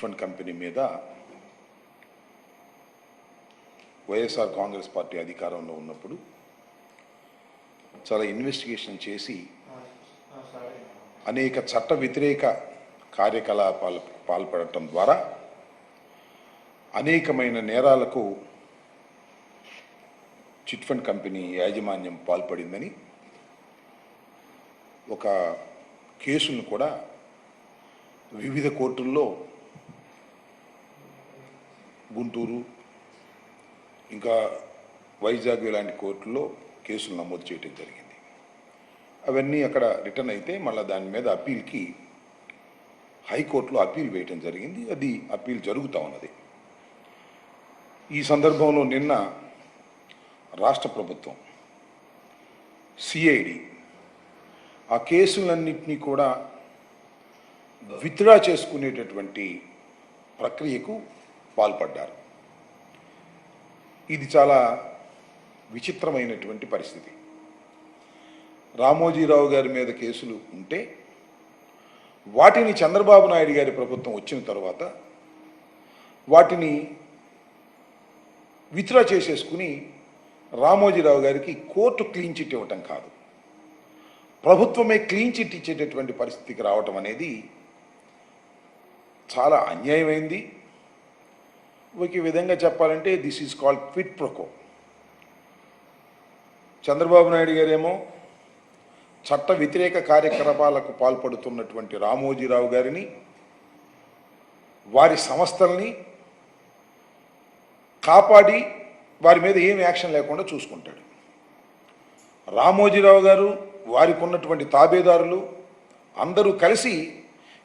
Fund company మీద YSR Congress party అధికారంలో ఉన్నప్పుడు చాలా ఇన్వెస్టిగేషన్ చేసి అనేక చట్ట వ్యతిరేక కార్యకలాపాలు పాల్పడటం ద్వారా అనేకమైన నేరాలకు చిట్ ఫండ్ కంపెనీ యాజమాన్యం పాల్పడిందని ఒక కేసును కూడా వివిధ కోర్టుల్లో గుంటూరు ఇంకా వైజాగ్ ఇలాంటి కోర్టుల్లో కేసులు నమోదు చేయడం జరిగింది. అవన్నీ అక్కడ రిటర్న్ అయితే మళ్ళీ దాని మీద అప్పీల్కి హైకోర్టులో అప్పీల్ వేయటం జరిగింది. అది అప్పీల్ జరుగుతూ ఉన్నది. ఈ సందర్భంలో నిన్న రాష్ట్ర ప్రభుత్వం సిఐడి ఆ కేసులన్నింటినీ కూడా విత్డ్రా చేసుకునేటటువంటి ప్రక్రియకు పాల్పడ్డారు. ఇది చాలా విచిత్రమైనటువంటి పరిస్థితి. రామోజీరావు గారి మీద కేసులు ఉంటే వాటిని చంద్రబాబు నాయుడు గారి ప్రభుత్వం వచ్చిన తర్వాత వాటిని విత్డ్రా చేసేసుకుని రామోజీరావు గారికి కోర్టు క్లీన్ చిట్ ఇవ్వటం కాదు. ప్రభుత్వమే క్లీన్ చిట్ ఇచ్చేటటువంటి పరిస్థితికి రావటం అనేది చాలా అన్యాయమైంది. ఒక విధంగా చెప్పాలంటే this is called quid pro quo Chandrababu Naidu గారేమో చట్ట వ్యతిరేక కార్యకలాపాలకు పాల్పడుతున్నటువంటి రామోజీరావు గారిని వారి సంస్థల్ని కాపాడి వారి మీద ఏం యాక్షన్ లేకుండా చూసుకుంటాడు. రామోజీరావు గారు వారికి ఉన్నటువంటి తాబేదారులు అందరూ కలిసి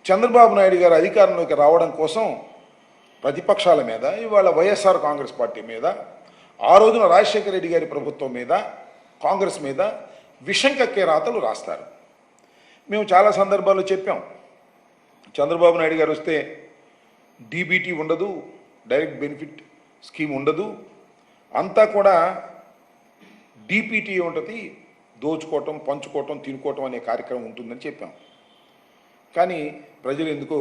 చంద్రబాబు నాయుడు గారు అధికారంలోకి రావడం కోసం ప్రతిపక్షాల మీద ఇవాళ వైఎస్ఆర్ కాంగ్రెస్ పార్టీ మీద ఆ రోజున రాజశేఖర రెడ్డి గారి ప్రభుత్వం మీద కాంగ్రెస్ మీద విషం కక్కే రాతలు రాస్తారు. మేము చాలా సందర్భాల్లో చెప్పాం. చంద్రబాబు నాయుడు గారు వస్తే డీబీటీ ఉండదు డైరెక్ట్ బెనిఫిట్ స్కీమ్ ఉండదు. అంతా కూడా డీపీటీ ఉంటుంది దోచుకోవటం పంచుకోవటం తినుకోవటం అనే కార్యక్రమం ఉంటుందని చెప్పాం. కానీ ప్రజలు ఎందుకో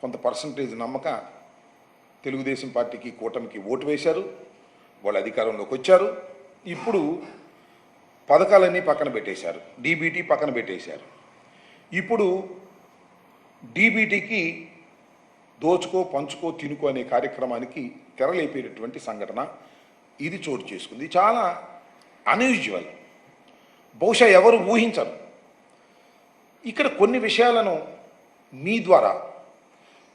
కొంత పర్సంటేజ్ నమ్మక తెలుగుదేశం పార్టీకి కూటమికి ఓటు వేశారు. వాళ్ళు అధికారంలోకి వచ్చారు. ఇప్పుడు పథకాలన్నీ పక్కన పెట్టేశారు. డీబీటీ పక్కన పెట్టేశారు. ఇప్పుడు డీబీటీకి దోచుకో పంచుకో తినుకో అనే కార్యక్రమానికి తెరలేపేటటువంటి సంఘటన ఇది చోటు చేసుకుంది. చాలా అన్యూజువల్ బహుశా ఎవరు ఊహించరు. ఇక్కడ కొన్ని విషయాలను మీ ద్వారా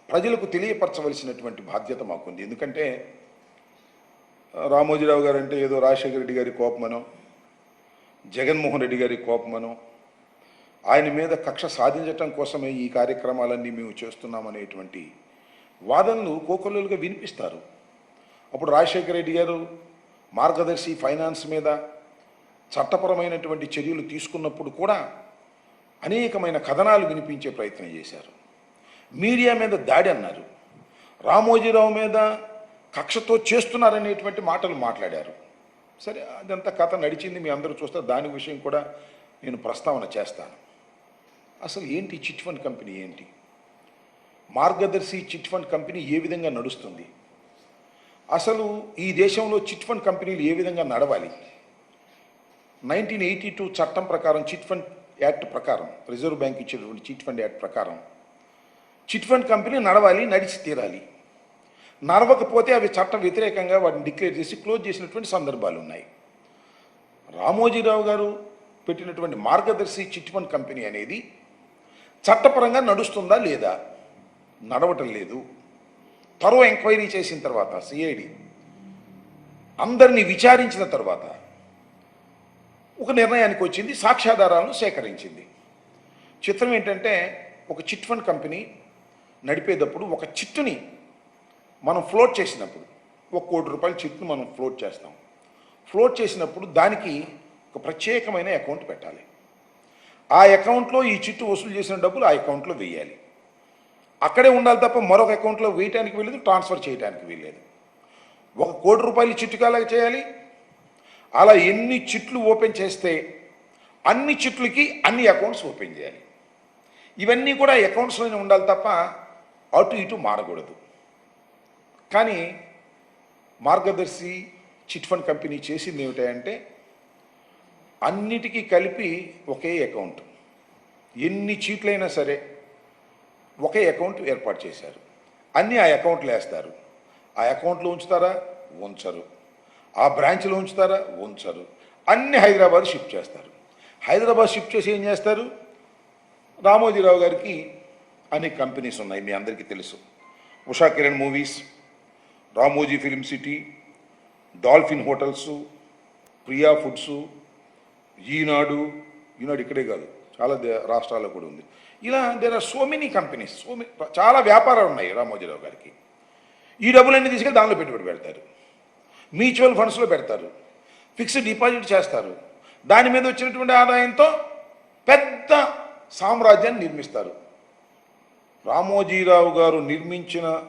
ప్రజలకు తెలియపరచవలసినటువంటి బాధ్యత మాకుంది. ఎందుకంటే రామోజీరావు గారు అంటే ఏదో రాజశేఖర రెడ్డి గారి కోపమనో జగన్మోహన్ రెడ్డి గారి కోపమనో ఆయన మీద కక్ష సాధించటం కోసమే ఈ కార్యక్రమాలన్నీ మేము చేస్తున్నామనేటువంటి వాదనలు కోకొల్లలుగా వినిపిస్తారు. అప్పుడు రాజశేఖర రెడ్డి గారు మార్గదర్శి ఫైనాన్స్ మీద చట్టపరమైనటువంటి చర్యలు తీసుకున్నప్పుడు కూడా అనేకమైన కథనాలు వినిపించే ప్రయత్నం చేశారు. మీడియా మీద దాడి అన్నారు. రామోజీరావు మీద కక్షతో చేస్తున్నారనేటువంటి మాటలు మాట్లాడారు. సరే అదంతా కథ నడిచింది మీ అందరూ చూస్తే దాని విషయం కూడా నేను ప్రస్తావన చేస్తాను. అసలు ఏంటి చిట్ ఫండ్ కంపెనీ ఏంటి? మార్గదర్శి చిట్ ఫండ్ కంపెనీ ఏ విధంగా నడుస్తుంది? అసలు ఈ దేశంలో చిట్ ఫండ్ కంపెనీలు ఏ విధంగా నడవాలి? నైన్టీన్ ఎయిటీ టూ చట్టం ప్రకారం చిట్ ఫండ్ యాక్ట్ ప్రకారం రిజర్వ్ బ్యాంక్ ఇచ్చేటువంటి చిట్ ఫండ్ యాక్ట్ ప్రకారం చిట్ ఫండ్ కంపెనీ నడవాలి నడిచి తీరాలి. నడవకపోతే అవి చట్ట వ్యతిరేకంగా వాటిని డిక్లేర్ చేసి క్లోజ్ చేసినటువంటి సందర్భాలు ఉన్నాయి. రామోజీరావు గారు పెట్టినటువంటి మార్గదర్శి చిట్ ఫండ్ కంపెనీ అనేది చట్టపరంగా నడుస్తుందా లేదా? నడవటం లేదు. త్వరో ఎంక్వైరీ చేసిన తర్వాత సిఐడి అందరినీ విచారించిన తర్వాత ఒక నిర్ణయానికి వచ్చింది సాక్ష్యాధారాలను సేకరించింది. చిత్రం ఏంటంటే ఒక చిట్ ఫండ్ కంపెనీ నడిపేటప్పుడు ఒక చిట్టుని మనం ఫ్లోట్ చేసినప్పుడు ఒక కోటి రూపాయల చిట్టును మనం ఫ్లోట్ చేస్తాం. ఫ్లోట్ చేసినప్పుడు దానికి ఒక ప్రత్యేకమైన అకౌంట్ పెట్టాలి. ఆ అకౌంట్లో ఈ చిట్టు వసూలు చేసిన డబ్బులు ఆ అకౌంట్లో వేయాలి. అక్కడే ఉండాలి తప్ప మరొక అకౌంట్లో వేయటానికి వీలేదు ట్రాన్స్ఫర్ చేయడానికి వీల్లేదు. ఒక కోటి రూపాయలు చిట్టుకాలాగా చేయాలి. అలా ఎన్ని చిట్లు ఓపెన్ చేస్తే అన్ని చిట్లకి అన్ని అకౌంట్స్ ఓపెన్ చేయాలి. ఇవన్నీ కూడా అకౌంట్స్లోనే ఉండాలి తప్ప అటు ఇటు మారకూడదు. కానీ మార్గదర్శి చిట్ ఫండ్ కంపెనీ చేసింది ఏమిటంటే అన్నిటికీ కలిపి ఒకే అకౌంట్. ఎన్ని చీట్లైనా సరే ఒకే అకౌంట్ ఏర్పాటు చేశారు. అన్నీ ఆ అకౌంట్లో వేస్తారు. ఆ అకౌంట్లో ఉంచుతారా? ఉంచరు. ఆ బ్రాంచ్లో ఉంచుతారా? ఉంచరు. అన్ని హైదరాబాద్ షిఫ్ట్ చేస్తారు. హైదరాబాద్ షిఫ్ట్ చేసి ఏం చేస్తారు? రామోజీరావు గారికి అనే కంపెనీస్ ఉన్నాయి మీ అందరికీ తెలుసు. Usha Kiran movies Ramoji film city dolphin hotels Priya foods Eenadu Eenadu ఇక్కడే కాదు చాలా దే- రాష్ట్రాల్లో కూడా ఉంది. ఇలా there are so many companies so many చాలా వ్యాపారాలు ఉన్నాయి రామోజీరావు గారికి. ఈ డబ్బులన్నీ తీసుకెళ్ళి దానిలో పెట్టుబడి పెడతారు. మ్యూచువల్ ఫండ్స్లో పెడతారు. ఫిక్స్డ్ డిపాజిట్ చేస్తారు. దాని మీద వచ్చినటువంటి ఆదాయంతో పెద్ద సామ్రాజ్యాన్ని నిర్మిస్తారు. రామోజీరావు గారు నిర్మించిన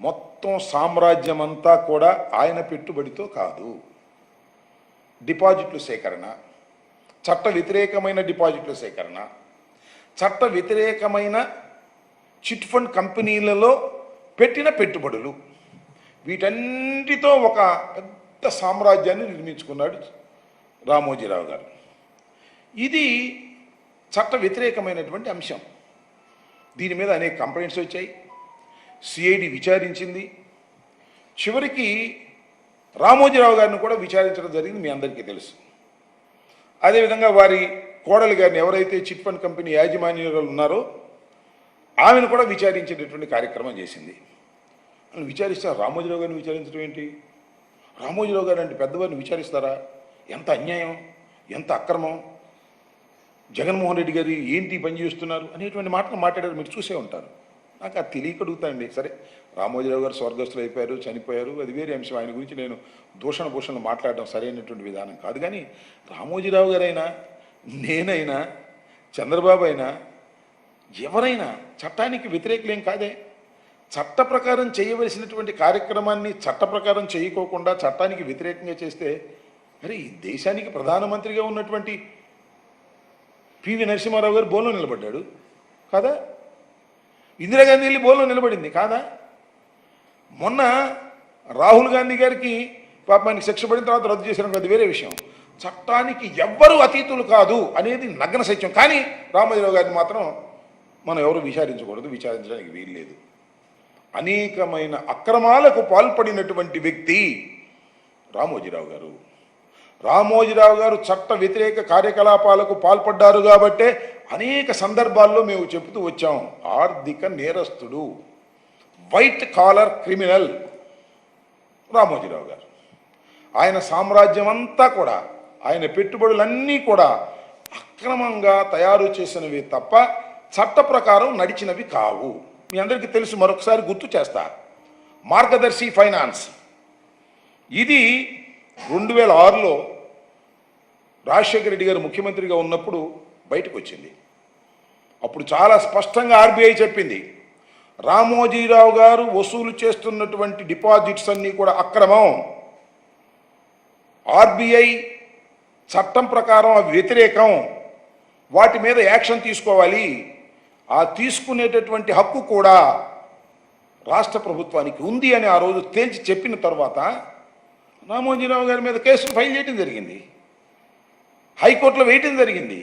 మొత్తం సామ్రాజ్యం అంతా కూడా ఆయన పెట్టుబడితో కాదు. డిపాజిట్లు సేకరణ చట్ట వ్యతిరేకమైన డిపాజిట్ల సేకరణ చట్ట వ్యతిరేకమైన చిట్ ఫండ్ కంపెనీలలో పెట్టిన పెట్టుబడులు. వీటన్నిటితో ఒక పెద్ద సామ్రాజ్యాన్ని నిర్మించుకున్నాడు రామోజీరావు గారు. ఇది చట్ట వ్యతిరేకమైనటువంటి అంశం. దీని మీద అనేక కంప్లైంట్స్ వచ్చాయి. సిఐడి విచారించింది. చివరికి రామోజీరావు గారిని కూడా విచారించడం జరిగింది మీ అందరికీ తెలుసు. అదేవిధంగా వారి కోడలి గారిని ఎవరైతే చిట్ ఫండ్ కంపెనీ యాజమాన్యులు ఉన్నారో ఆమెను కూడా విచారించేటటువంటి కార్యక్రమం చేసింది. అని విచారిస్తే రామోజీరావు గారిని విచారించడం ఏంటి? రామోజీరావు గారు అంటే పెద్దవారిని విచారిస్తారా? ఎంత అన్యాయం? ఎంత అక్రమం? జగన్మోహన్ రెడ్డి గారు ఏంటి పనిచేస్తున్నారు పని చేస్తున్నారు అనేటువంటి మాటలు మాట్లాడారు. మీరు చూసే ఉంటారు. నాకు అది తెలియకడుగుతాయండి సరే రామోజీరావు గారు స్వర్గస్థులు అయిపోయారు చనిపోయారు. అది వేరే అంశం. ఆయన గురించి నేను దూషణ భూషణలు మాట్లాడడం సరైనటువంటి విధానం కాదు. కానీ రామోజీరావు గారైనా నేనైనా చంద్రబాబు అయినా ఎవరైనా చట్టానికి వ్యతిరేకులేం కాదే. చట్ట ప్రకారం చేయవలసినటువంటి కార్యక్రమాన్ని చట్ట ప్రకారం చేయకోకుండా చట్టానికి వ్యతిరేకంగా చేస్తే మరి ఈ దేశానికి ప్రధానమంత్రిగా ఉన్నటువంటి పివి నరసింహారావు గారు బోన్లో నిలబడ్డాడు. కాదా? ఇందిరాగాంధీ వెళ్ళి బోన్లో నిలబడింది. కాదా? మొన్న రాహుల్ గాంధీ గారికి పాపానికి శిక్ష పడిన తర్వాత రద్దు చేసిన అది వేరే విషయం. చట్టానికి ఎవ్వరూ అతీతులు కాదు అనేది నగ్న సత్యం. కానీ రామోజీరావు గారిని మాత్రం మనం ఎవరు విచారించకూడదు విచారించడానికి వీలు లేదు అనేకమైన అక్రమాలకు పాల్పడినటువంటి వ్యక్తి రామోజీరావు గారు. రామోజీరావు గారు చట్ట వ్యతిరేక కార్యకలాపాలకు పాల్పడ్డారు కాబట్టే అనేక సందర్భాల్లో మేము చెబుతూ వచ్చాం. ఆర్థిక నేరస్తుడు వైట్ కాలర్ క్రిమినల్ రామోజీరావు గారు. ఆయన సామ్రాజ్యం అంతా కూడా ఆయన పెట్టుబడులన్నీ కూడా అక్రమంగా తయారు చేసినవి తప్ప చట్ట ప్రకారం నడిచినవి కావు. మీ అందరికీ తెలుసు మరొకసారి గుర్తు చేస్తా. మార్గదర్శి ఫైనాన్స్. ఇది రెండు వేల ఆరులో రాజశేఖర రెడ్డి గారు ముఖ్యమంత్రిగా ఉన్నప్పుడు బయటకు వచ్చింది అప్పుడు చాలా స్పష్టంగా ఆర్బీఐ చెప్పింది. రామోజీరావు గారు వసూలు చేస్తున్నటువంటి డిపాజిట్స్ అన్నీ కూడా అక్రమం. ఆర్బీఐ చట్టం ప్రకారం అవి వ్యతిరేకం. వాటి మీద యాక్షన్ తీసుకోవాలి. ఆ తీసుకునేటటువంటి హక్కు కూడా రాష్ట్ర ప్రభుత్వానికి ఉంది అని ఆ రోజు తేల్చి చెప్పిన తర్వాత రామోజీరావు గారి మీద కేసులు ఫైల్ చేయడం జరిగింది. హైకోర్టులో వేయటం జరిగింది.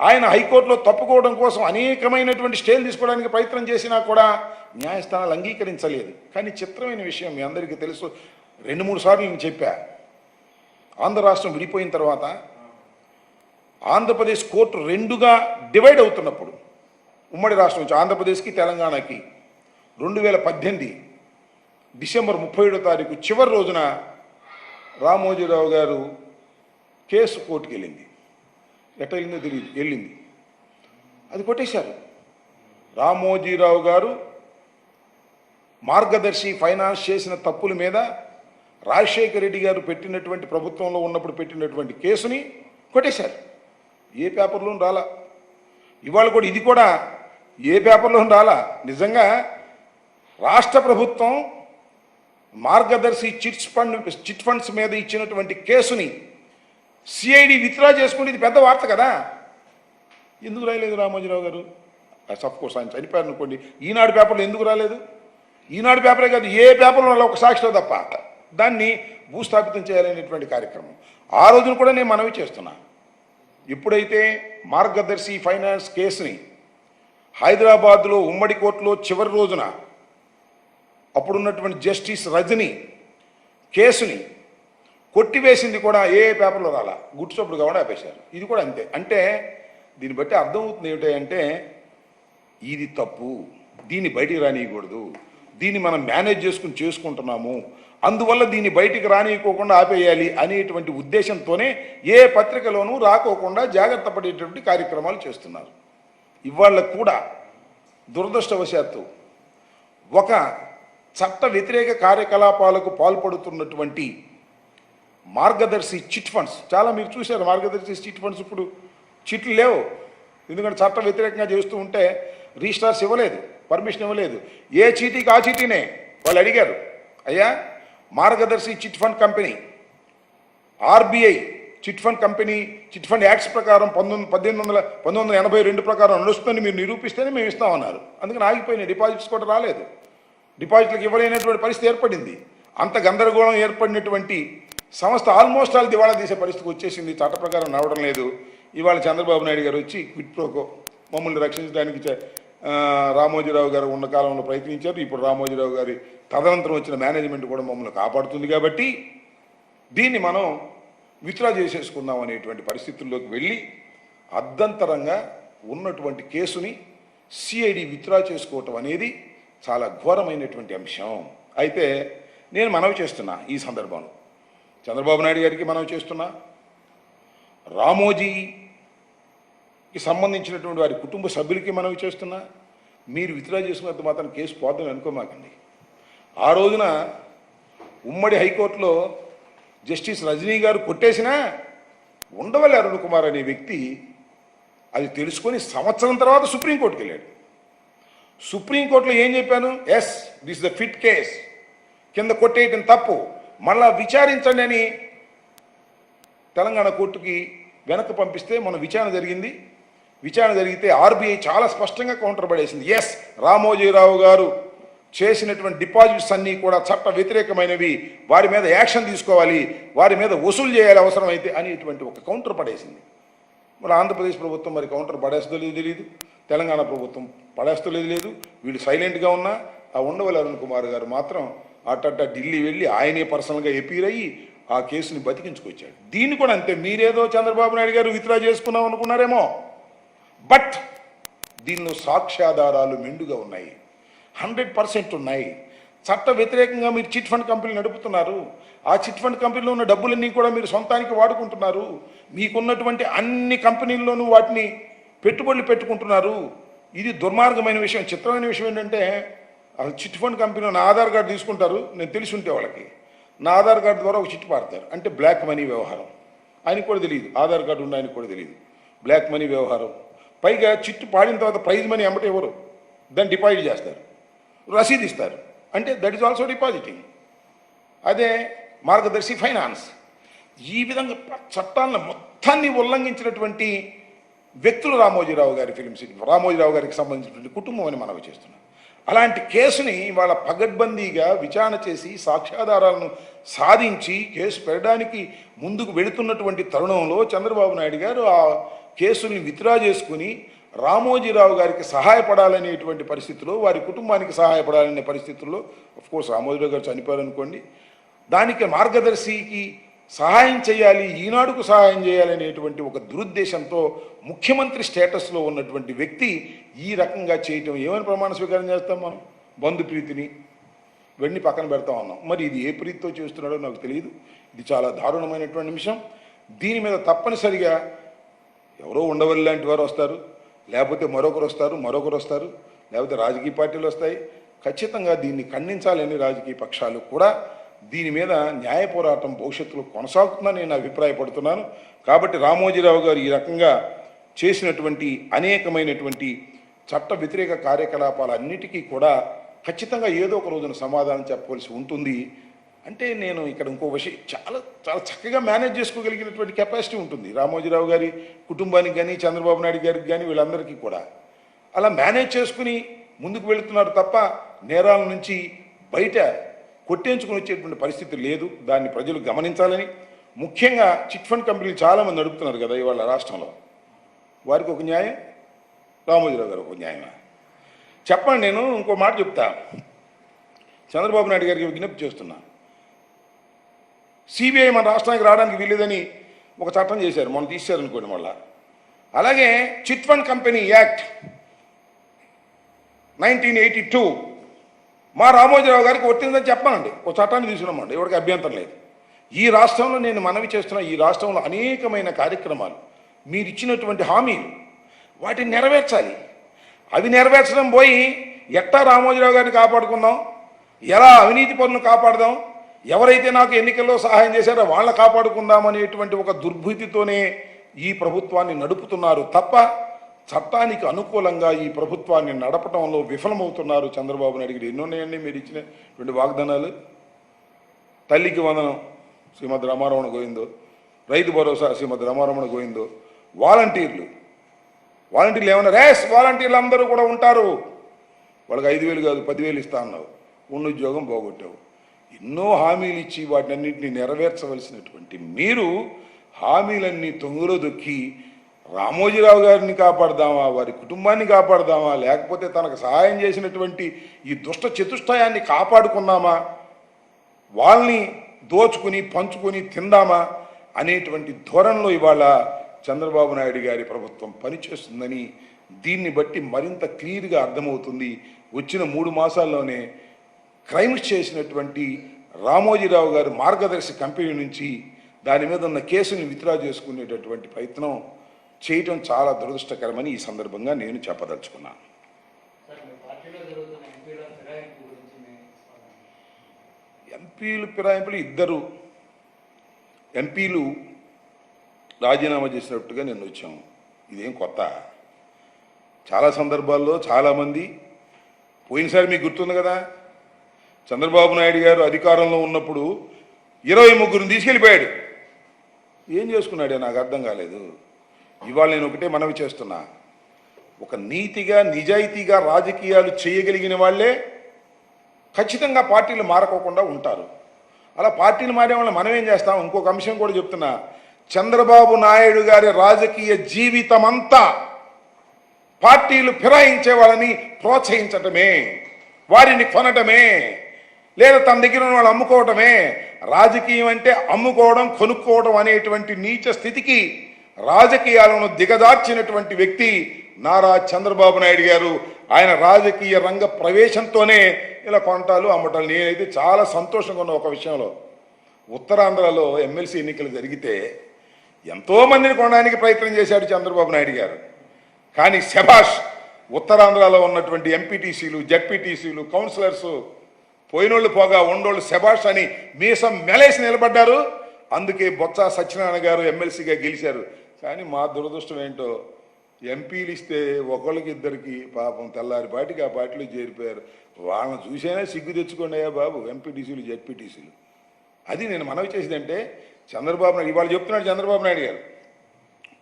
ఆయన హైకోర్టులో తప్పుకోవడం కోసం అనేకమైనటువంటి స్టేలు తీసుకోవడానికి ప్రయత్నం చేసినా కూడా న్యాయస్థానాలు అంగీకరించలేదు. కానీ చిత్రమైన విషయం మీ అందరికీ తెలుసు. రెండు మూడు సార్లు నేను చెప్పా. ఆంధ్ర రాష్ట్రం విడిపోయిన తర్వాత ఆంధ్రప్రదేశ్ కోర్టు రెండుగా డివైడ్ అవుతున్నప్పుడు ఉమ్మడి రాష్ట్రం నుంచి ఆంధ్రప్రదేశ్కి తెలంగాణకి రెండు వేల పద్దెనిమిది డిసెంబర్ ముప్పై ఏడో తారీఖు చివరి రోజున రామోజీరావు గారు కేసు కోర్టుకు వెళ్ళింది. ఎట్ట వెళ్ళిందో తెలియదు వెళ్ళింది. అది కొట్టేశారు. రామోజీరావు గారు మార్గదర్శి ఫైనాన్స్ చేసిన తప్పుల మీద రాజశేఖర రెడ్డి గారు పెట్టినటువంటి ప్రభుత్వంలో ఉన్నప్పుడు పెట్టినటువంటి కేసుని కొట్టేశారు. ఏ పేపర్లోనూ రాలా. ఇవాళ కూడా ఇది కూడా ఏ పేపర్లోనూ రాలా. నిజంగా రాష్ట్ర ప్రభుత్వం మార్గదర్శి చిట్స్ ఫండ్ చిట్ ఫండ్స్ మీద ఇచ్చినటువంటి కేసుని సిఐడి విత్డ్రా చేసుకుంటే ఇది పెద్ద వార్త కదా. ఎందుకు రాయలేదు రామోజీరావు గారు? అఫ్ కోర్స్ ఆయన చనిపోయారు అనుకోండి. ఈనాడు పేపర్లో ఎందుకు రాలేదు? ఈనాడు పేపరే కాదు ఏ పేపర్లో ఉన్న ఒక సాక్షిలో తప్ప దాన్ని భూస్థాపితం చేయాలనేటువంటి కార్యక్రమం. ఆ రోజున కూడా నేను మనవి చేస్తున్నా. ఎప్పుడైతే మార్గదర్శి ఫైనాన్స్ కేసుని హైదరాబాద్లో ఉమ్మడి కోర్టులో చివరి రోజున అప్పుడున్నటువంటి జస్టిస్ రజని కేసుని కొట్టివేసింది కూడా ఏ పేపర్లో రాలా? గుర్తుచప్పుడు కావడం ఆపేశారు. ఇది కూడా అంతే. అంటే దీన్ని బట్టి అర్థమవుతుంది ఏమిటంటే ఇది తప్పు. దీన్ని బయటికి రానియకూడదు. దీన్ని మనం మేనేజ్ చేసుకుని చేసుకుంటున్నాము. అందువల్ల దీన్ని బయటికి రానియకోకుండా ఆపేయాలి అనేటువంటి ఉద్దేశంతోనే ఏ పత్రికలోనూ రాకోకుండా జాగ్రత్త పడేటువంటి కార్యక్రమాలు చేస్తున్నారు. ఇవాళ కూడా దురదృష్టవశాత్తు ఒక చట్ట వ్యతిరేక కార్యకలాపాలకు పాల్పడుతున్నటువంటి మార్గదర్శి చిట్ ఫండ్స్. చాలా మీరు చూశారు మార్గదర్శి చిట్ ఫండ్స్ ఇప్పుడు చిట్లు లేవు. ఎందుకంటే చట్ట వ్యతిరేకంగా చేస్తూ ఉంటే రిజిస్టార్స్ ఇవ్వలేదు పర్మిషన్ ఇవ్వలేదు. ఏ చీటీకి ఆ చీటీనే? వాళ్ళు అడిగారు. అయ్యా Margadarsi chit fund company RBI chit fund company chit fund acts ప్రకారం పంతొమ్మిది పద్దెనిమిది వందల పంతొమ్మిది వందల ఎనభై రెండు ప్రకారం నడుస్తుందని మీరు నిరూపిస్తేనే మేము ఇస్తామన్నారు అందుకని ఆగిపోయినాయి డిపాజిట్స్ కూడా రాలేదు. డిపాజిట్లకు ఇవ్వలేనటువంటి పరిస్థితి ఏర్పడింది. అంత గందరగోళం ఏర్పడినటువంటి సంస్థ ఆల్మోస్ట్ ఆల్ దివాళా తీసే పరిస్థితికి వచ్చేసింది. చట్ట ప్రకారం నడవడం లేదు. ఇవాళ చంద్రబాబు నాయుడు గారు వచ్చి క్విట్ ప్రోకో మమ్మల్ని రక్షించడానికి రామోజీరావు గారు ఉన్న కాలంలో ప్రయత్నించారు. ఇప్పుడు రామోజీరావు గారి తదనంతరం వచ్చిన మేనేజ్మెంట్ కూడా మమ్మల్ని కాపాడుతుంది కాబట్టి దీన్ని మనం విత్డ్రా చేసేసుకుందాం అనేటువంటి పరిస్థితుల్లోకి వెళ్ళి అర్ధంతరంగా ఉన్నటువంటి కేసుని సిఐడి విత్డ్రా చేసుకోవటం అనేది చాలా ఘోరమైనటువంటి అంశం. అయితే నేను మనవి చేస్తున్నా ఈ సందర్భంలో. చంద్రబాబు నాయుడు గారికి మనం చేస్తున్నా. రామోజీకి సంబంధించినటువంటి వారి కుటుంబ సభ్యులకి మనవి చేస్తున్నా. మీరు విత్డ్రా చేసుకున్నంత మాత్రం కేసు పోద్దని అనుకోమాకండి. ఆ రోజున ఉమ్మడి హైకోర్టులో జస్టిస్ రజనీ గారు కొట్టేసినా ఉండవల్లి అరుణ్ కుమార్ అనే వ్యక్తి అది తెలుసుకొని సంవత్సరం తర్వాత సుప్రీంకోర్టుకి వెళ్ళాడు. సుప్రీంకోర్టులో ఏం చెప్పాను? Yes this the fit case. కింద కొట్టేయటం తప్పు. మళ్ళా విచారించండి అని తెలంగాణ కోర్టుకి వెనక్కి పంపిస్తే మన విచారణ జరిగింది. విచారణ జరిగితే ఆర్బీఐ చాలా స్పష్టంగా కౌంటర్ పడేసింది. ఎస్ రామోజీరావు గారు చేసినటువంటి డిపాజిట్స్ అన్నీ కూడా చట్ట వ్యతిరేకమైనవి. వారి మీద యాక్షన్ తీసుకోవాలి. వారి మీద వసూలు చేయాలి అవసరమైతే అనేటువంటి ఒక కౌంటర్ పడేసింది. మరి ఆంధ్రప్రదేశ్ ప్రభుత్వం మరి కౌంటర్ పడేస్తో లేదు తెలియదు. తెలంగాణ ప్రభుత్వం పడేస్తో లేదు లేదు వీళ్ళు సైలెంట్గా ఉన్నా ఆ ఉండవల్లి అరుణ్ కుమార్ గారు మాత్రం అట్టట్ట ఢిల్లీ వెళ్ళి ఆయనే పర్సనల్గా ఎపీర్ అయ్యి ఆ కేసుని బతికించుకొచ్చాడు. దీన్ని కూడా అంతే మీరేదో చంద్రబాబు నాయుడు గారు విత్డ్రా చేసుకున్నాం అనుకున్నారేమో. బట్ దీనిలో సాక్ష్యాధారాలు మెండుగా ఉన్నాయి. హండ్రెడ్ పర్సెంట్ ఉన్నాయి. చట్ట వ్యతిరేకంగా మీరు చిట్ ఫండ్ కంపెనీలు నడుపుతున్నారు. ఆ చిట్ ఫండ్ కంపెనీలో ఉన్న డబ్బులన్నీ కూడా మీరు సొంతానికి వాడుకుంటున్నారు. మీకున్నటువంటి అన్ని కంపెనీల్లోనూ వాటిని పెట్టుబడులు పెట్టుకుంటున్నారు. ఇది దుర్మార్గమైన విషయం. చిత్రమైన విషయం ఏంటంటే అసలు చిట్ ఫండ్ కంపెనీలో నా ఆధార్ కార్డు తీసుకుంటారు నేను తెలిసి ఉంటే వాళ్ళకి. నా ఆధార్ కార్డు ద్వారా ఒక చిట్టు పాడతారు అంటే బ్లాక్ మనీ వ్యవహారం. ఆయనకు కూడా తెలియదు. ఆధార్ కార్డు ఉన్న ఆయనకు కూడా తెలియదు. బ్లాక్ మనీ వ్యవహారం. పైగా చిట్టు పాడిన తర్వాత ప్రైజ్ మనీ అమ్మట ఎవరు? దాన్ని డిపాజిట్ చేస్తారు. రసీదు ఇస్తారు. అంటే దట్ ఈస్ ఆల్సో డిపాజిటింగ్. అదే మార్గదర్శి ఫైనాన్స్. ఈ విధంగా చట్టాలను మొత్తాన్ని ఉల్లంఘించినటువంటి వ్యక్తులు రామోజీరావు గారి ఫిలిం సిటీ రామోజీరావు గారికి సంబంధించినటువంటి కుటుంబం అని మనవి చేస్తున్నాం. అలాంటి కేసుని వాళ్ళ పగడ్బందీగా విచారణ చేసి సాక్ష్యాధారాలను సాధించి కేసు పెట్టడానికి ముందుకు వెళుతున్నటువంటి తరుణంలో చంద్రబాబు నాయుడు గారు ఆ కేసుని విత్డ్రా చేసుకుని రామోజీరావు గారికి సహాయపడాలనేటువంటి పరిస్థితిలో వారి కుటుంబానికి సహాయపడాలనే పరిస్థితుల్లో కోర్స్ రామోజీరావు గారు చనిపోయారనుకోండి దానికి మార్గదర్శికి సహాయం చేయాలి ఈనాడుకు సహాయం చేయాలనేటువంటి ఒక దురుద్దేశంతో ముఖ్యమంత్రి స్టేటస్లో ఉన్నటువంటి వ్యక్తి ఈ రకంగా చేయటం ఏమైనా ప్రమాణ స్వీకారం చేస్తాం మనం? బంధు ప్రీతిని వెండి పక్కన పెడతా ఉన్నాం మరి ఇది ఏ ప్రీతితో చేస్తున్నాడో నాకు తెలియదు ఇది చాలా దారుణమైనటువంటి నిమిషం. దీని మీద తప్పనిసరిగా ఎవరో ఉండవల్లి లాంటి వారు వస్తారు. లేకపోతే మరొకరు వస్తారు మరొకరు వస్తారు. లేకపోతే రాజకీయ పార్టీలు వస్తాయి. ఖచ్చితంగా దీన్ని ఖండించాలని రాజకీయ పక్షాలు కూడా దీని మీద న్యాయ పోరాటం భవిష్యత్తులో కొనసాగుతుందని నేను అభిప్రాయపడుతున్నాను. కాబట్టి రామోజీరావు గారు ఈ రకంగా చేసినటువంటి అనేకమైనటువంటి చట్ట వ్యతిరేక కార్యకలాపాలన్నిటికీ కూడా ఖచ్చితంగా ఏదో ఒక రోజున సమాధానం చెప్పవలసి ఉంటుంది. అంటే నేను ఇక్కడ ఇంకో విషయం చాలా చాలా చక్కగా మేనేజ్ చేసుకోగలిగినటువంటి కెపాసిటీ ఉంటుంది. రామోజీరావు గారి కుటుంబానికి కానీ చంద్రబాబు నాయుడు గారికి కానీ వీళ్ళందరికీ కూడా. అలా మేనేజ్ చేసుకుని ముందుకు వెళుతున్నారు తప్ప నేరాల నుంచి బయట కొట్టేంచుకుని వచ్చేటువంటి పరిస్థితి లేదు. దాన్ని ప్రజలు గమనించాలని. ముఖ్యంగా చిట్ ఫండ్ కంపెనీలు చాలామంది నడుపుతున్నారు కదా ఇవాళ రాష్ట్రంలో. వారికి ఒక న్యాయం? రామోజీరావు గారు ఒక న్యాయమా? చెప్పండి నేను ఇంకో మాట చెప్తా. చంద్రబాబు నాయుడు గారికి విజ్ఞప్తి చేస్తున్నా. సిబిఐ మన రాష్ట్రానికి రావడానికి వీలేదని ఒక చట్టం చేశారు. మొన్న తీశారనుకోండి మళ్ళా. అలాగే chit fund company act nineteen eighty two మా రామోజీరావు గారికి వర్తిందని చెప్పానండి ఒక చట్టాన్ని తీసుకున్నామండి. ఎవరికి అభ్యంతరం లేదు. ఈ రాష్ట్రంలో నేను మనవి చేస్తున్న ఈ రాష్ట్రంలో అనేకమైన కార్యక్రమాలు మీరు ఇచ్చినటువంటి హామీలు వాటిని నెరవేర్చాలి. అవి నెరవేర్చడం పోయి ఎట్టా రామోజీరావు గారిని కాపాడుకుందాం? ఎలా అవినీతి పనులు కాపాడదాం? ఎవరైతే నాకు ఎన్నికల్లో సహాయం చేశారో వాళ్ళని కాపాడుకుందాం అనేటువంటి ఒక దుర్భూతితోనే ఈ ప్రభుత్వాన్ని నడుపుతున్నారు తప్ప చట్టానికి అనుకూలంగా ఈ ప్రభుత్వాన్ని నడపడంలో విఫలమవుతున్నారు చంద్రబాబు నాయుడు గారు. ఎన్నున్నాయండి మీరు ఇచ్చినటువంటి వాగ్దానాలు. తల్లికి వందనం శ్రీమద్ రామారమణ గోవిందో. రైతు భరోసా శ్రీమద్ రామారమణ గోవిందో. వాలంటీర్లు. వాలంటీర్లు ఏమన్నా రేస్ వాలంటీర్లు అందరూ కూడా ఉంటారు. వాళ్ళకి ఐదు వేలు కాదు పదివేలు ఇస్తా అన్నావు. ఉన్న ఉద్యోగం పోగొట్టావు. ఎన్నో హామీలు ఇచ్చి వాటినన్నింటినీ నెరవేర్చవలసినటువంటి మీరు హామీలన్నీ తొంగులో దొక్కి రామోజీరావు గారిని కాపాడదామా వారి కుటుంబాన్ని కాపాడదామా లేకపోతే తనకు సహాయం చేసినటువంటి ఈ దుష్ట చతుష్టయాన్ని కాపాడుకుందామా వాళ్ళని దోచుకుని పంచుకొని తిందామా అనేటువంటి ధోరణిలో ఇవాళ చంద్రబాబు నాయుడు గారి ప్రభుత్వం పనిచేస్తుందని దీన్ని బట్టి మరింత క్లియర్గా అర్థమవుతుంది. వచ్చిన మూడు మాసాల్లోనే క్రైమ్స్ చేసినటువంటి రామోజీరావు గారి మార్గదర్శి కంపెనీ నుంచి దాని మీద ఉన్న కేసుని విత్డ్రా చేసుకునేటటువంటి ప్రయత్నం చేయటం చాలా దురదృష్టకరమని ఈ సందర్భంగా నేను చెప్పదలుచుకున్నాను. ఎంపీలు ఫిరాయింపులు ఇద్దరు. ఎంపీలు రాజీనామా చేసినట్టుగా నేను వచ్చాము ఇదేం కొత్త? చాలా సందర్భాల్లో చాలామంది పోయినసారి మీకు గుర్తుంది కదా చంద్రబాబు నాయుడు గారు అధికారంలో ఉన్నప్పుడు ఇరవై ముగ్గురిని తీసుకెళ్ళిపోయాడు. ఏం చేసుకున్నాడే? నాకు అర్థం కాలేదు. ఇవాళ నేను ఒకటే మనవి చేస్తున్నా. ఒక నీతిగా నిజాయితీగా రాజకీయాలు చేయగలిగిన వాళ్ళే ఖచ్చితంగా పార్టీలు మారకోకుండా ఉంటారు. అలా పార్టీలు మారే వాళ్ళని మనం ఏం చేస్తాం? ఇంకొక అంశం కూడా చెప్తున్నా. చంద్రబాబు నాయుడు గారి రాజకీయ జీవితం అంతా పార్టీలు ఫిరాయించే వాళ్ళని ప్రోత్సహించటమే వారిని కొనటమే లేదా తన దగ్గర ఉన్న వాళ్ళు అమ్ముకోవటమే. రాజకీయం అంటే అమ్ముకోవడం కొనుక్కోవడం అనేటువంటి నీచ స్థితికి రాజకీయాలను దిగదార్చినటువంటి వ్యక్తి నారా చంద్రబాబు నాయుడు గారు. ఆయన రాజకీయ రంగ ప్రవేశంతోనే ఇలా కొంటాలు అమ్మటాలు. నేనైతే చాలా సంతోషంగా ఉన్న ఒక విషయంలో. ఉత్తరాంధ్రలో ఎమ్మెల్సీ ఎన్నికలు జరిగితే ఎంతోమందిని కొనడానికి ప్రయత్నం చేశాడు చంద్రబాబు నాయుడు గారు. కానీ శభాష్ ఉత్తరాంధ్రలో ఉన్నటువంటి ఎంపీటీసీలు జడ్పీటీసీలు కౌన్సిలర్స్ పోయినోళ్ళు పోగా ఉండోళ్ళు శభాష్ అని మీసం మెలేసి నిలబడ్డారు. అందుకే బొత్స సత్యనారాయణ గారు ఎమ్మెల్సీగా గెలిచారు. కానీ మా దురదృష్టం ఏంటో ఎంపీలు ఇస్తే ఒకళ్ళకి ఇద్దరికి పాపం తెల్లారిపాటికి ఆ పార్టీలో చేరిపోయారు. వాళ్ళని చూసైనా సిగ్గు తెచ్చుకోండి అయ్యా బాబు ఎంపీటీసీలు జెడ్పీటీసీలు. అది నేను మనవి చేసేదంటే చంద్రబాబు నాయుడు ఇవాళ చెప్తున్నాడు చంద్రబాబు నాయుడు గారు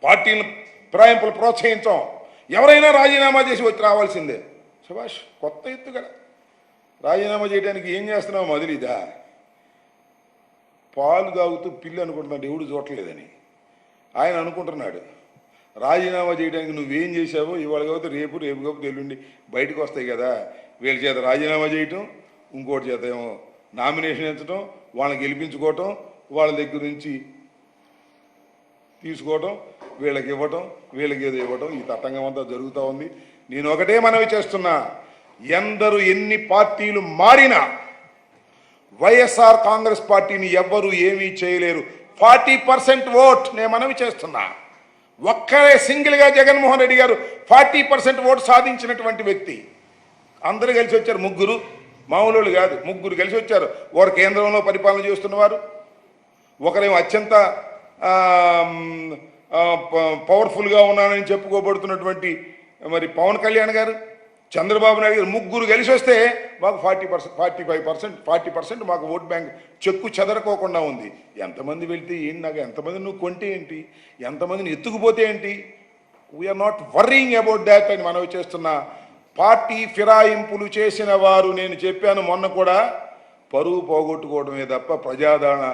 పార్టీలను ఫిరాయింపులు ప్రోత్సహించాం. ఎవరైనా రాజీనామా చేసి వచ్చి రావాల్సిందే. సుభాష్ కొత్త ఎత్తు కదా. రాజీనామా చేయడానికి ఏం చేస్తున్నావు మొదలిదా పాలు తాగుతూ పిల్లి అనుకుంటున్నాడు ఎవడు చూడలేదని ఆయన అనుకుంటున్నాడు రాజీనామా చేయడానికి నువ్వేం చేశావో ఇవాళ కాకపోతే రేపు రేపు కాకపోతే ఎల్లుండి బయటకు వస్తాయి కదా. వీళ్ళ చేత రాజీనామా చేయటం ఇంకోటి చేత ఏమో నామినేషన్ ఎంచడం వాళ్ళని గెలిపించుకోవటం వాళ్ళ దగ్గర నుంచి తీసుకోవటం వీళ్ళకి ఇవ్వటం వీళ్ళకి ఏదో ఇవ్వటం ఈ తతంగం అంతా జరుగుతూ ఉంది. నేను ఒకటే మనవి చేస్తున్నా ఎందరు ఎన్ని పార్టీలు మారినా వైఎస్ఆర్ కాంగ్రెస్ పార్టీని ఎవ్వరూ ఏమీ చేయలేరు. ఫార్టీ పర్సెంట్ ఓట్ నేను మనవి చేస్తున్నా. ఒక్కరే సింగిల్గా జగన్మోహన్ రెడ్డి గారు ఫార్టీ పర్సెంట్ ఓటు సాధించినటువంటి వ్యక్తి. అందరూ కలిసి వచ్చారు ముగ్గురు. మామూలు కాదు ముగ్గురు కలిసి వచ్చారు. ఒకరు కేంద్రంలో పరిపాలన చేస్తున్నవారు. ఒకరేమో అత్యంత ప- పవర్ఫుల్గా ఉన్నానని చెప్పుకోబడుతున్నటువంటి మరి పవన్ కళ్యాణ్ గారు. చంద్రబాబు నాయుడు గారు ముగ్గురు కలిసి వస్తే మాకు forty percent forty five percent forty percent మాకు ఓట్ బ్యాంక్ చెక్కు చెదరకోకుండా ఉంది. ఎంతమంది వెళ్తే ఏంటి నాకు ఎంతమంది నువ్వు కొంటే ఏంటి ఎంతమందిని ఎత్తుకుపోతే ఏంటి? We are not worrying about that అని మనవి చేస్తున్నా పార్టీ ఫిరాయింపులు చేసిన వారు నేను చెప్పాను మొన్న కూడా పరువు పోగొట్టుకోవడమే తప్ప ప్రజాదరణ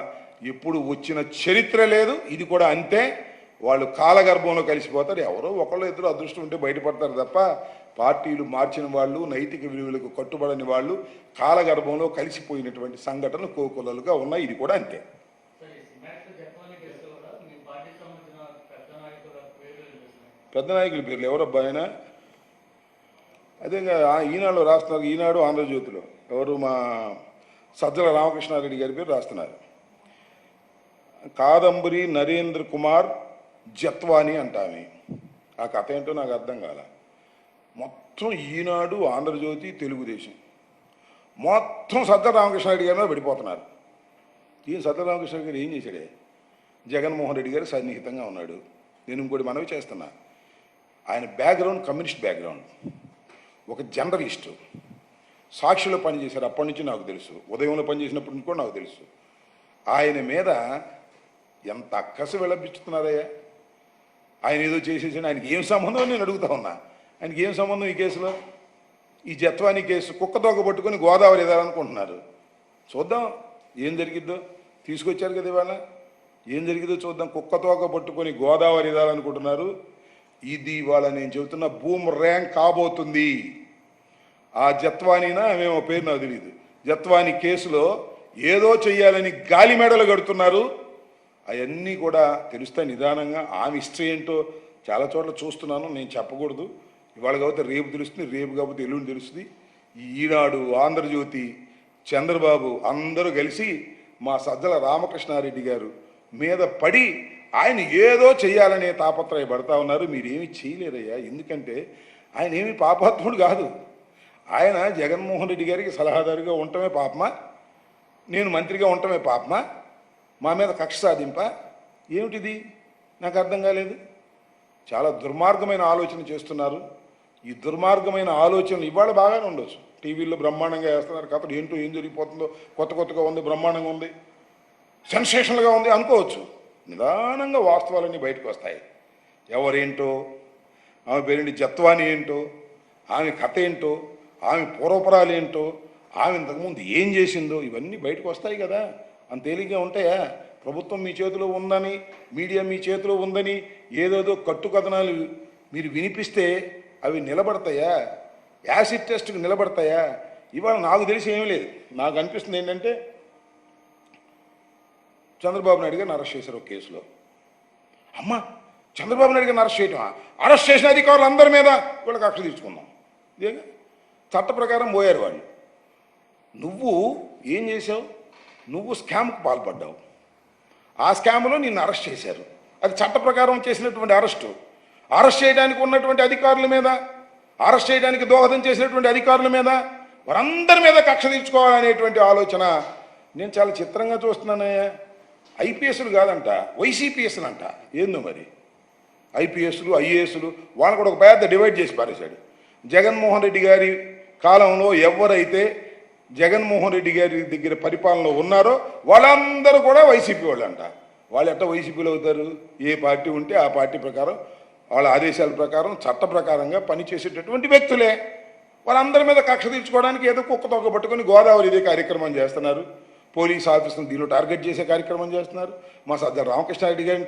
ఎప్పుడు వచ్చిన చరిత్ర లేదు. ఇది కూడా అంతే. వాళ్ళు కాలగర్భంలో కలిసిపోతారు. ఎవరో ఒకళ్ళు ఇద్దరు అదృష్టం ఉంటే బయటపడతారు తప్ప పార్టీలు మార్చిన వాళ్ళు నైతిక విలువలకు కట్టుబడని వాళ్ళు కాలగర్భంలో కలిసిపోయినటువంటి సంఘటనలు కోకొల్లలుగా ఉన్నాయి. ఇది కూడా అంతే. పెద్ద నాయకుల పేర్లు ఎవరబ్బా ఆయన? అదే ఈనాడులో రాస్తున్నారు. ఈనాడు ఆంధ్రజ్యోతిలో. ఎవరు మా సజ్జల రామకృష్ణారెడ్డి గారి పేరు రాస్తున్నారు. కాదంబరి నరేంద్ర కుమార్ జత్వాని అంటామి. ఆ కథ ఏంటో నాకు అర్థం కాల. మొత్తం ఈనాడు ఆంధ్రజ్యోతి తెలుగుదేశం. మొత్తం సజ్జల రామకృష్ణారెడ్డి గారి మీద పడిపోతున్నారు. ఈయన సజ్జల రామకృష్ణ గారు ఏం చేశాడే? జగన్మోహన్ రెడ్డి గారు సన్నిహితంగా ఉన్నాడు. నేను ఇంకోటి మనవి చేస్తున్నా. ఆయన బ్యాక్గ్రౌండ్ కమ్యూనిస్ట్ బ్యాక్గ్రౌండ్. ఒక జర్నలిస్టు. సాక్షిలో పనిచేశారు. అప్పటి నుంచి నాకు తెలుసు. ఉదయంలో పనిచేసినప్పటి నుంచి కూడా నాకు తెలుసు. ఆయన మీద ఎంత అక్కసు విలపించుతున్నారయ్యా ఆయన ఏదో చేసేసి ఆయనకి ఏం సంబంధం నేను అడుగుతా ఉన్నా. ఆయనకి ఏం సంబంధం ఈ కేసులో? ఈ జత్వాని కేసు కుక్క తోక పట్టుకొని గోదావరి ఎదాలనుకుంటున్నారు. చూద్దాం. ఏం జరిగిద్దో? తీసుకొచ్చారు కదా ఇవాళ. ఏం జరిగిద్దో చూద్దాం. కుక్క తోక పట్టుకొని గోదావరి ఎదాలనుకుంటున్నారు. ఇది ఇవాళ నేను చెబుతున్న భూమ్ ర్యాంక్ కాబోతుంది. ఆ జత్వానీనా మేము పేరు నాకు తెలియదు జత్వాని కేసులో ఏదో చెయ్యాలని గాలి మెడలు కడుతున్నారు. అవన్నీ కూడా తెలుస్తాయి నిదానంగా ఆమె హిస్టరీ ఏంటో చాలా చోట్ల చూస్తున్నాను నేను చెప్పకూడదు. ఇవాళ కాబట్టి రేపు తెలుస్తుంది రేపు కాబట్టి ఎల్లుండి తెలుస్తుంది. ఈనాడు ఆంధ్రజ్యోతి చంద్రబాబు అందరూ కలిసి మా సజ్జల రామకృష్ణారెడ్డి గారు మీద పడి ఆయన ఏదో చేయాలనే తాపత్రయపడతా ఉన్నారు. మీరేమి చేయలేరయ్యా ఎందుకంటే ఆయన ఏమి పాపాత్ముడు కాదు. ఆయన జగన్మోహన్ రెడ్డి గారికి సలహాదారుగా ఉండటమే పాపమా? నేను మంత్రిగా ఉండటమే పాపమా? మా మీద కక్ష సాధింప? ఏమిటిది? నాకు అర్థం కాలేదు. చాలా దుర్మార్గమైన ఆలోచన చేస్తున్నారు. ఈ దుర్మార్గమైన ఆలోచనలు ఇవాళ బాగానే ఉండొచ్చు. టీవీల్లో బ్రహ్మాండంగా వేస్తున్నారు కాబట్టి ఏంటో ఏం జరిగిపోతుందో కొత్త కొత్తగా ఉంది బ్రహ్మాండంగా ఉంది సెన్సేషనల్గా ఉంది అనుకోవచ్చు. నిదానంగా వాస్తవాలన్నీ బయటకు వస్తాయి. ఎవరేంటో ఆమె పేరేంటి జత్వాని ఏంటో ఆమె కథ ఏంటో ఆమె పూర్వపరాలు ఏంటో ఆమె ఇంతకుముందు ఏం చేసిందో ఇవన్నీ బయటకు వస్తాయి కదా. అంత తేలిగ్గా ఉంటాయా ప్రభుత్వం మీ చేతిలో ఉందని మీడియా మీ చేతిలో ఉందని ఏదేదో కట్టుకథనాలు మీరు వినిపిస్తే అవి నిలబడతాయా? యాసిడ్ టెస్ట్కి నిలబడతాయా? ఇవాళ నాకు తెలిసి ఏమీ లేదు. నాకు అనిపిస్తుంది ఏంటంటే చంద్రబాబు నాయుడు గారిని అరెస్ట్ చేశారు ఒక కేసులో. అమ్మ చంద్రబాబు నాయుడు గారిని అరెస్ట్ చేయటం అరెస్ట్ చేసిన అధికారులు అందరి మీద వీళ్ళకి కక్ష తీర్చుకుందాం చట్ట ప్రకారం పోయారు వాళ్ళు. నువ్వు ఏం చేసావు? నువ్వు స్కామ్కు పాల్పడ్డావు. ఆ స్కామ్లో నిన్ను అరెస్ట్ చేశారు. అది చట్ట ప్రకారం చేసినటువంటి అరెస్టు. అరెస్ట్ చేయడానికి ఉన్నటువంటి అధికారుల మీద అరెస్ట్ చేయడానికి దోహదం చేసినటువంటి అధికారుల మీద వారందరి మీద కక్ష తీర్చుకోవాలనేటువంటి ఆలోచన నేను చాలా చిత్రంగా చూస్తున్నానయ్యా ఐపీఎస్లు కాదంట వైసీపీఎస్లు అంట ఏందో మరి? ఐపీఎస్లు ఐఏఎస్లు వాళ్ళని కూడా ఒక పెద్ద డివైడ్ చేసి పారేశాడు. జగన్మోహన్ రెడ్డి గారి కాలంలో ఎవరైతే జగన్మోహన్ రెడ్డి గారి దగ్గర పరిపాలనలో ఉన్నారో వాళ్ళందరూ కూడా వైసీపీ వాళ్ళు అంట వాళ్ళు ఎట్ట వైసీపీలో అవుతారు? ఏ పార్టీ ఉంటే ఆ పార్టీ ప్రకారం వాళ్ళ ఆదేశాల ప్రకారం చట్ట ప్రకారంగా పనిచేసేటటువంటి వ్యక్తులే. వాళ్ళందరి మీద కక్ష తీర్చుకోవడానికి ఏదో కుక్క తొక్క పట్టుకొని గోదావరి ఇదే కార్యక్రమం చేస్తున్నారు. పోలీస్ ఆఫీసును దీనిలో టార్గెట్ చేసే కార్యక్రమం చేస్తున్నారు. మా సజ్జల రామకృష్ణారెడ్డి గారిని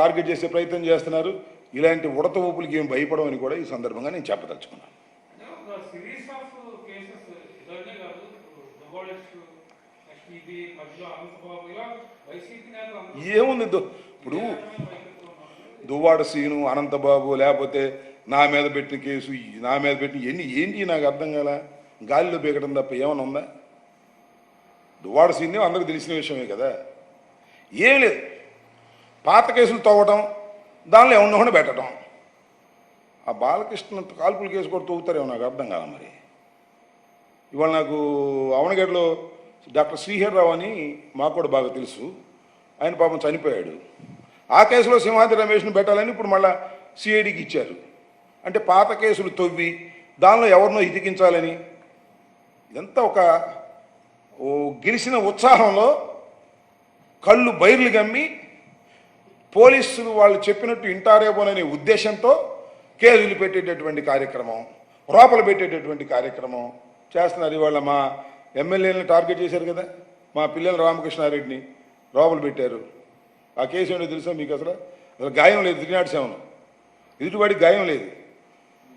టార్గెట్ చేసే ప్రయత్నం చేస్తున్నారు. ఇలాంటి ఉడత ఊపులకి ఏం భయపడమని కూడా ఈ సందర్భంగా నేను చెప్పదలుచుకున్నాను ఒక సిరీస్ ఆఫ్ కేసెస్ ఇదొకటే కాదు దుబాడెస్ట్ నెక్స్ట్ ఇది మధ్యలో అనంతబాబు ఇలా వైసీపీ నేతలు అందరూ ఏముంది? ఇప్పుడు దువ్వాడ సీను అనంతబాబు లేకపోతే నా మీద పెట్టిన కేసు నా మీద పెట్టిన ఎన్ని ఏంటి నాకు అర్థం కాల? గాలిలో పీకడం తప్ప ఏమైనా ఉందా? దువ్వాడ సీన్ అందరికి తెలిసిన విషయమే కదా. ఏం లేదు. పాత కేసులు తవ్వటం దానిలో ఎవరినో పెట్టడం ఆ బాలకృష్ణ కాల్పులు కేసు కూడా తవ్వుతారేమో నాకు అర్థం కాల మరి. ఇవాళ నాకు అవనగడ్లో డాక్టర్ శ్రీహర్రావు అని మాకు కూడా బాగా తెలుసు. ఆయన పాపం చనిపోయాడు. ఆ కేసులో సింహాద్రి రమేష్ను పెట్టాలని ఇప్పుడు మళ్ళా సిఐడికి ఇచ్చారు. అంటే పాత కేసులు తవ్వి దానిలో ఎవరినో ఇతికించాలని. ఇదంతా ఒక గెలిచిన ఉత్సాహంలో కళ్ళు బైర్లు గమ్మి పోలీసులు వాళ్ళు చెప్పినట్టు ఇంటారేమోననే ఉద్దేశంతో కేసులు పెట్టేటటువంటి కార్యక్రమం లోపల పెట్టేటటువంటి కార్యక్రమం చేస్తున్నారు ఇవాళ మా ఎమ్మెల్యేలను టార్గెట్ చేశారు కదా. మా పిల్లల రామకృష్ణారెడ్డిని లోపల పెట్టారు. ఆ కేసు ఏంటో తెలుసా మీకు అసలు? అసలు గాయం లేదు త్రీ నాట్ సెవెన్ ఎదుటివాడికి గాయం లేదు.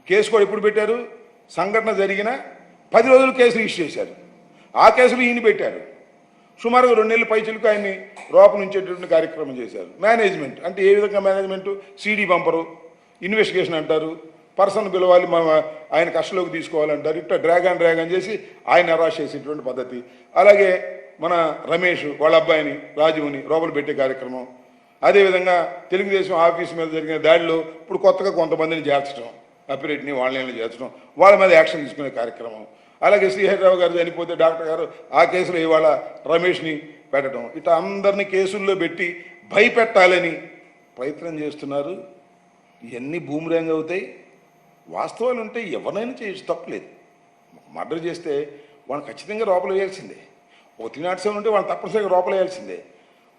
కేసు కూడా ఎప్పుడు పెట్టారు? సంఘటన జరిగిన పది రోజులు కేసు రిజిస్టర్ చేశారు. ఆ కేసులు ఈయన పెట్టారు. సుమారుగా రెండు నెలల పైచులకు ఆయన్ని లోపల ఉంచేటటువంటి కార్యక్రమం చేశారు. మేనేజ్మెంట్ అంటే ఏ విధంగా మేనేజ్మెంట్? సీడీ పంపరు ఇన్వెస్టిగేషన్ అంటారు. పర్సన్ పిలవాలి మన ఆయన కష్టలోకి తీసుకోవాలంటారు ఇట్లా డ్రాగన్ డ్రాగన్ చేసి ఆయన అరాస్ట్ చేసేటువంటి పద్ధతి. అలాగే మన రమేష్ వాళ్ళ అబ్బాయిని రాజుని లోపల పెట్టే కార్యక్రమం. అదేవిధంగా తెలుగుదేశం ఆఫీస్ మీద జరిగిన దాడిలో ఇప్పుడు కొత్తగా కొంతమందిని చేర్చడం అపిరెట్ని వాళ్ళని చేర్చడం వాళ్ళ మీద యాక్షన్ తీసుకునే కార్యక్రమం. అలాగే శ్రీహరిరావు గారు చనిపోతే డాక్టర్ గారు ఆ కేసులో ఇవాళ రమేష్ని పెట్టడం. ఇట్లా అందరినీ కేసుల్లో పెట్టి భయపెట్టాలని ప్రయత్నం చేస్తున్నారు. ఇవన్నీ భూమిరంగ్ అవుతాయి? వాస్తవాలు ఉంటే ఎవరినైనా చేయొచ్చు తప్పలేదు మర్డర్ చేస్తే వాళ్ళు ఖచ్చితంగా లోపల వేయాల్సిందే. ఒక త్రీ నాట్ సెవెన్ ఉంటే వాళ్ళు తప్పనిసరిగా లోపల వేయాల్సిందే.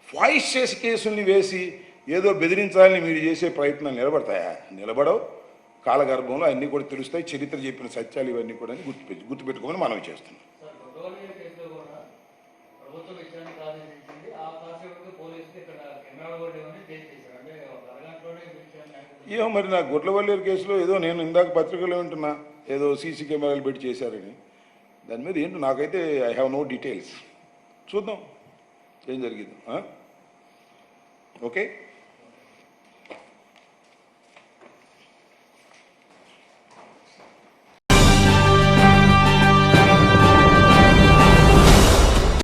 వాయిస్ చేసి కేసుల్ని వేసి ఏదో బెదిరించాలని మీరు చేసే ప్రయత్నాలు నిలబడతాయా? నిలబడవు. కాలగర్భంలో అన్నీ కూడా తెలుస్తాయి. చరిత్ర చెప్పిన సత్యాలు ఇవన్నీ కూడా గుర్తుపెట్టి గుర్తుపెట్టుకోమని మనం చేస్తున్నాం సార్ గొడవల కేసులో కూడా ప్రభుత్వం విచారణకు ఆదేశించింది ఆ కాసేపు పోలీసులు ఇక్కడ కెమెరా కూడా ఏమని టేస్ట్ చేశారు అంటే ఒక అరగంటలోనే విచారణ ఏమో మరి నా గుడ్లవల్లేరు కేసులో ఏదో నేను ఇందాక పత్రికలో వింటున్నా ఏదో సీసీ కెమెరాలు పెట్టి చేశారని. దాని మీద ఏంటో నాకైతే ఐ హ్యావ్ నో డీటెయిల్స్ చూద్దాం ఏం జరిగింది ఓకే?